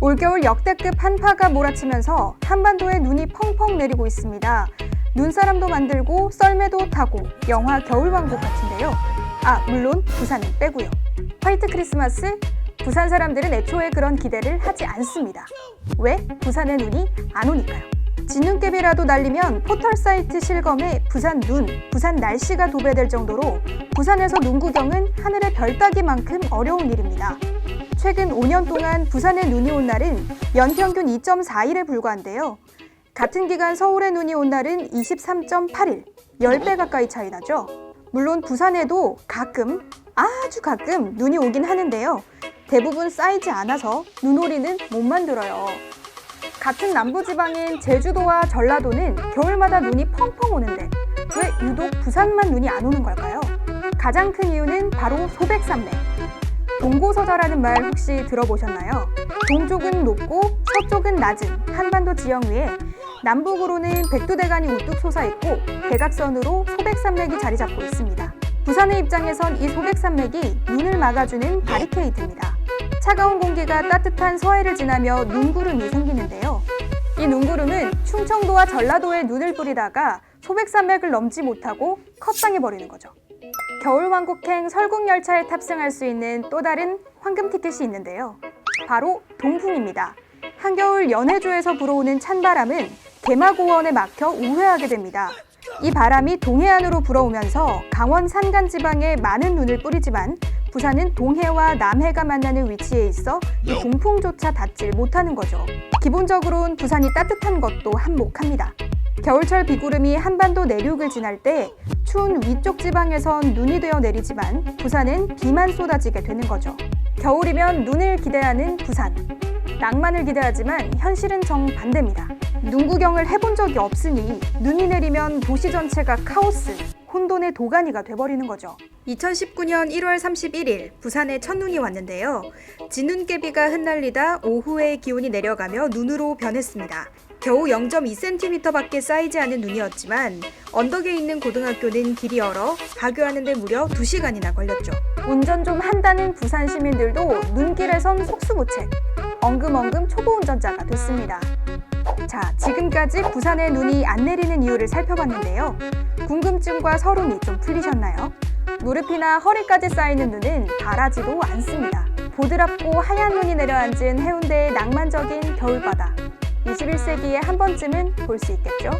올겨울 역대급 한파가 몰아치면서 한반도에 눈이 펑펑 내리고 있습니다. 눈사람도 만들고 썰매도 타고 영화 겨울왕국 같은데요. 아, 물론 부산은 빼고요. 화이트 크리스마스? 부산 사람들은 애초에 그런 기대를 하지 않습니다. 왜? 부산에 눈이 안 오니까요. 진눈깨비라도 날리면 포털 사이트 실검에 부산 눈, 부산 날씨가 도배될 정도로 부산에서 눈 구경은 하늘의 별 따기만큼 어려운 일입니다. 최근 5년 동안 부산에 눈이 온 날은 연평균 2.4일에 불과한데요. 같은 기간 서울에 눈이 온 날은 23.8일, 10배 가까이 차이 나죠. 물론 부산에도 가끔, 아주 가끔 눈이 오긴 하는데요. 대부분 쌓이지 않아서 눈오리는 못 만들어요. 같은 남부지방인 제주도와 전라도는 겨울마다 눈이 펑펑 오는데 왜 유독 부산만 눈이 안 오는 걸까요? 가장 큰 이유는 바로 소백산맥. 동고서자라는 말 혹시 들어보셨나요? 동쪽은 높고 서쪽은 낮은 한반도 지형 위에 남북으로는 백두대간이 우뚝 솟아있고 대각선으로 소백산맥이 자리 잡고 있습니다. 부산의 입장에선 이 소백산맥이 눈을 막아주는 바리케이드입니다. 차가운 공기가 따뜻한 서해를 지나며 눈구름이 생기는데요. 이 눈구름은 충청도와 전라도에 눈을 뿌리다가 소백산맥을 넘지 못하고 컷당해 버리는 거죠. 겨울왕국행 설국열차에 탑승할 수 있는 또 다른 황금 티켓이 있는데요. 바로 동풍입니다. 한겨울 연해주에서 불어오는 찬바람은 개마고원에 막혀 우회하게 됩니다. 이 바람이 동해안으로 불어오면서 강원 산간 지방에 많은 눈을 뿌리지만 부산은 동해와 남해가 만나는 위치에 있어 이 동풍조차 닿질 못하는 거죠. 기본적으로는 부산이 따뜻한 것도 한몫합니다. 겨울철 비구름이 한반도 내륙을 지날 때 추운 위쪽 지방에선 눈이 되어 내리지만 부산은 비만 쏟아지게 되는 거죠. 겨울이면 눈을 기대하는 부산. 낭만을 기대하지만 현실은 정반대입니다. 눈 구경을 해본 적이 없으니 눈이 내리면 도시 전체가 카오스, 혼돈의 도가니가 돼버리는 거죠. 2019년 1월 31일 부산에 첫눈이 왔는데요. 진눈깨비가 흩날리다 오후에 기온이 내려가며 눈으로 변했습니다. 겨우 0.2cm 밖에 쌓이지 않은 눈이었지만 언덕에 있는 고등학교는 길이 얼어 하교하는데 무려 2시간이나 걸렸죠. 운전 좀 한다는 부산 시민들도 눈길에선 속수무책, 엉금엉금 초보 운전자가 됐습니다. 자, 지금까지 부산에 눈이 안 내리는 이유를 살펴봤는데요. 궁금증과 서름이 좀 풀리셨나요? 무릎이나 허리까지 쌓이는 눈은 바라지도 않습니다. 보드랍고 하얀 눈이 내려앉은 해운대의 낭만적인 겨울바다. 21세기에 한 번쯤은 볼 수 있겠죠?